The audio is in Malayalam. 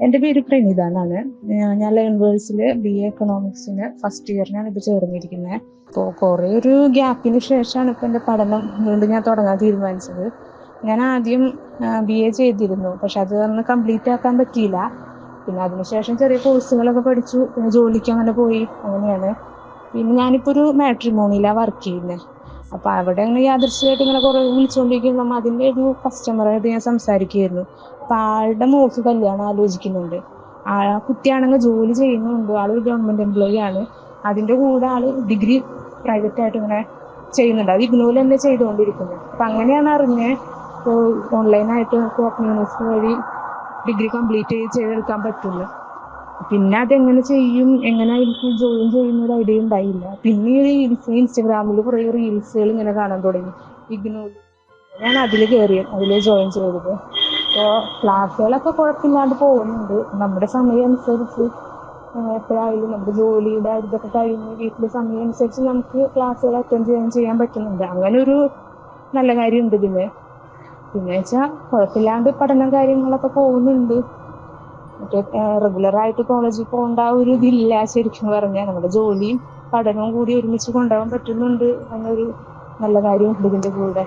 എന്റെ പേര് പ്രണീത എന്നാണ്. ഞാൻ- ലേൺവേഴ്സിൽ ബി എ എക്കണോമിക്സിന് ഫസ്റ്റ് ഇയറിനാണ് ഇപ്പോൾ ചേർന്നിരിക്കുന്നത് അപ്പോൾ കുറേ ഒരു ഗ്യാപ്പിന് ശേഷമാണ് ഇപ്പോൾ എന്റെ പഠനം വീണ്ടും ഞാൻ തുടങ്ങാൻ തീരുമാനിച്ചത്. ഞാൻ ആദ്യം ബി എ ചെയ്തിരുന്നു. പക്ഷെ അത് അന്ന് കംപ്ലീറ്റ് ആക്കാൻ പറ്റിയില്ല. പിന്നെ അതിനുശേഷം ചെറിയ കോഴ്സുകളൊക്കെ പഠിച്ചു. പിന്നെ ജോലിക്ക് അങ്ങനെ പോയി. അങ്ങനെയാണ്. പിന്നെ ഞാനിപ്പോൾ ഒരു മാട്രിമോണിയിലാണ് വർക്ക് ചെയ്യുന്നത് അപ്പോൾ അവിടെ അങ്ങനെ യാദൃശ്യമായിട്ട് ഇങ്ങനെ കുറേ വിളിച്ചുകൊണ്ടിരിക്കുമ്പോൾ അതിന്റെ ഒരു കസ്റ്റമറായിട്ട് ഞാൻ സംസാരിക്കുമായിരുന്നു അപ്പോൾ ആളുടെ മോൾക്ക് കല്യാണം ആലോചിക്കുന്നുണ്ട്. ആ കുട്ടിയാണെങ്കിൽ ജോലി ചെയ്യുന്നുണ്ട്. ആളൊരു ഗവൺമെന്റ് എംപ്ലോയി ആണ്. അതിന്റെ കൂടെ ആൾ ഡിഗ്രി പ്രൈവറ്റ് ആയിട്ട് ഇങ്ങനെ ചെയ്യുന്നുണ്ട്. അത് ഇഗ്നോയിൽ തന്നെ ചെയ്തുകൊണ്ടിരിക്കുന്നത് അപ്പം അങ്ങനെയാണ് അറിഞ്ഞത് ഓൺലൈനായിട്ട് ഓപ്പൺ യൂണിവേഴ്സിറ്റി വഴി ഡിഗ്രി കംപ്ലീറ്റ് ചെയ്തെടുക്കാൻ പറ്റുള്ളൂ. പിന്നെ അതെങ്ങനെ ചെയ്യും? എങ്ങനെ എനിക്ക് ജോയിൻ ചെയ്യുന്ന ഒരു ഐഡിയ ഉണ്ടായില്ല. പിന്നെ ഈ ഇൻസ്റ്റാഗ്രാമിൽ കുറേ റീൽസുകൾ ഇങ്ങനെ കാണാൻ തുടങ്ങി. ഇഗ്നോർ ഞാൻ അതിൽ കയറി അതിൽ ജോയിൻ ചെയ്തത്. അപ്പോൾ ക്ലാസ്സുകളൊക്കെ കുഴപ്പമില്ലാണ്ട് പോകുന്നുണ്ട്. നമ്മുടെ സമയം അനുസരിച്ച് എപ്പോഴായാലും നമ്മുടെ ജോലിയുടെ ഇതൊക്കെ കഴിഞ്ഞ് വീട്ടിലെ സമയം അനുസരിച്ച് നമുക്ക് ക്ലാസ്സുകൾ അറ്റൻഡ് ചെയ്യാൻ ചെയ്യാൻ പറ്റുന്നുണ്ട്. അങ്ങനെ ഒരു നല്ല കാര്യമുണ്ട് ഇതിന് പിന്നെ വെച്ചാൽ കുഴപ്പമില്ലാണ്ട് പഠനം കാര്യങ്ങളൊക്കെ പോകുന്നുണ്ട്. മറ്റേ റെഗുലറായിട്ട് കോളേജിൽ പോകേണ്ട ഒരു ഇതില്ല ശരിക്കും പറഞ്ഞാൽ നമ്മുടെ ജോലിയും പഠനവും കൂടി ഒരുമിച്ച് കൊണ്ടുപോകാൻ പറ്റുന്നുണ്ട് എന്നൊരു നല്ല കാര്യമുണ്ട് ഇതിന്റെ കൂടെ.